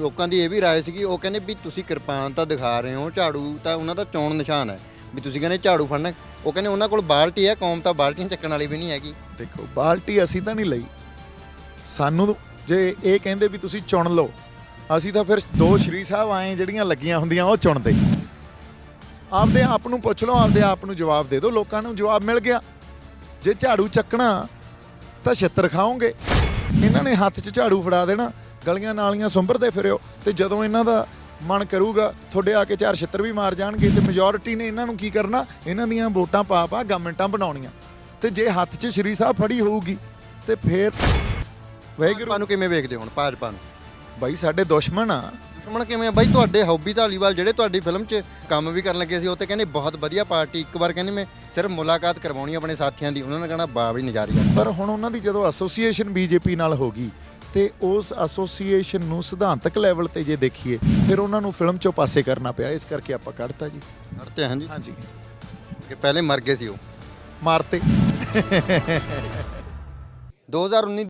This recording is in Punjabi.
ਲੋਕਾਂ ਦੀ ਇਹ ਵੀ ਰਾਏ ਸੀਗੀ, ਉਹ ਕਹਿੰਦੇ ਵੀ ਤੁਸੀਂ ਕਿਰਪਾਨ ਤਾਂ ਦਿਖਾ ਰਹੇ ਹੋ, ਝਾੜੂ ਤਾਂ ਉਹਨਾਂ ਦਾ ਚੋਣ ਨਿਸ਼ਾਨ ਹੈ, ਵੀ ਤੁਸੀਂ ਕਹਿੰਦੇ ਝਾੜੂ ਫੜਨਾ ਉਹ ਕਹਿੰਦੇ ਉਹਨਾਂ ਕੋਲ ਬਾਲਟੀ ਹੈ, ਕੌਮ ਤਾਂ ਬਾਲਟੀਆਂ ਚੱਕਣ ਵਾਲੀ ਵੀ ਨਹੀਂ ਹੈਗੀ। ਦੇਖੋ, ਬਾਲਟੀ ਅਸੀਂ ਤਾਂ ਨਹੀਂ ਲਈ। ਸਾਨੂੰ ਜੇ ਇਹ ਕਹਿੰਦੇ ਵੀ ਤੁਸੀਂ ਚੁਣ ਲਓ, ਅਸੀਂ ਤਾਂ ਫਿਰ ਦੋ ਸ਼੍ਰੀ ਸਾਹਿਬ ਆਏ, ਜਿਹੜੀਆਂ ਲੱਗੀਆਂ ਹੁੰਦੀਆਂ, ਉਹ ਚੁਣਦੇ। ਆਪਦੇ ਆਪ ਨੂੰ ਪੁੱਛ ਲਓ, ਆਪਦੇ ਆਪ ਨੂੰ ਜਵਾਬ ਦੇ ਦਿਓ, ਲੋਕਾਂ ਨੂੰ ਜਵਾਬ ਮਿਲ ਗਿਆ। ਜੇ ਝਾੜੂ ਚੱਕਣਾ, ਤਾਂ ਛਿੱਤਰ ਖਾਓਗੇ। ਇਹਨਾਂ ਨੇ ਹੱਥ 'ਚ ਝਾੜੂ ਫੜਾ ਦੇਣਾ। ਗਲੀਆਂ ਨਾਲੀਆਂ ਸੁੰਬਰਦੇ ਫਿਰਿਓ ਤੇ ਜਦੋਂ ਇਹਨਾਂ ਦਾ ਮਨ ਕਰੂਗਾ ਤੁਹਾਡੇ ਆ ਕੇ ਚਾਰ ਛਿੱਤਰ ਵੀ ਮਾਰ ਜਾਣਗੇ ਤੇ ਮੈਜੋਰਿਟੀ ਨੇ ਇਹਨਾਂ ਨੂੰ ਕੀ ਕਰਨਾ? ਇਹਨਾਂ ਦੀਆਂ ਵੋਟਾਂ ਪਾ ਪਾ ਗਵਰਨਮੈਂਟਾਂ ਬਣਾਉਣੀਆਂ। ਤੇ ਜੇ ਹੱਥ 'ਚ ਸ਼੍ਰੀ ਸਾਹਿਬ ਫੜੀ ਹੋਊਗੀ ਤੇ ਫੇਰ ਵਾਹਿਗੁਰੂ। ਭਾਜਪਾ ਨੂੰ ਕਿਵੇਂ ਵੇਖਦੇ ਹੋ ਹੁਣ ਭਾਜਪਾ ਨੂੰ? ਬਾਈ ਸਾਡੇ ਦੁਸ਼ਮਣ ਆ। ਦੁਸ਼ਮਣ ਕਿਵੇਂ ਆ? ਬਾਈ ਤੁਹਾਡੇ ਹੌਬੀ ਧਾਲੀਵਾਲ ਜਿਹੜੇ ਤੁਹਾਡੀ ਫਿਲਮ 'ਚ ਕੰਮ ਵੀ ਕਰਨ ਲੱਗੇ ਸੀ ਉਹ ਤੇ ਕਹਿੰਦੇ ਬਹੁਤ ਵਧੀਆ ਪਾਰਟੀ। ਇੱਕ ਵਾਰ ਕਹਿੰਦੇ ਮੈਂ ਸਿਰਫ ਮੁਲਾਕਾਤ ਕਰਵਾਉਣੀ ਆਪਣੇ ਸਾਥੀਆਂ ਦੀ ਉਹਨਾਂ ਨੇ ਕਹਿਣਾ ਬਾ ਵੀ ਨਜ਼ਾਰੀ ਆ। ਪਰ ਹੁਣ ਉਹਨਾਂ ਦੀ ਜਦੋਂ ਐਸੋਸੀਏਸ਼ਨ ਬੀਜੇਪੀ ਨਾਲ ਹੋ ਗਈ ਤੇ ਉਸ ਐਸੋਸੀਏਸ਼ਨ ਨੂੰ ਸਿਧਾਂਤਕ ਲੈਵਲ ਤੇ ਜੇ ਦੇਖੀਏ ਫਿਰ ਉਹਨਾਂ ਨੂੰ ਫਿਲਮ ਚੋਂ ਪਾਸੇ ਕਰਨਾ ਪਿਆ। ਇਸ ਕਰਕੇ ਆਪਾਂ ਕੱਢਤਾ ਜੀ। ਕਰਦੇ ਹਾਂ ਜੀ ਹਾਂਜੀ। ਕਿ ਪਹਿਲੇ ਮਰ ਗਏ ਸੀ ਉਹ। ਮਾਰਤੇ। 2019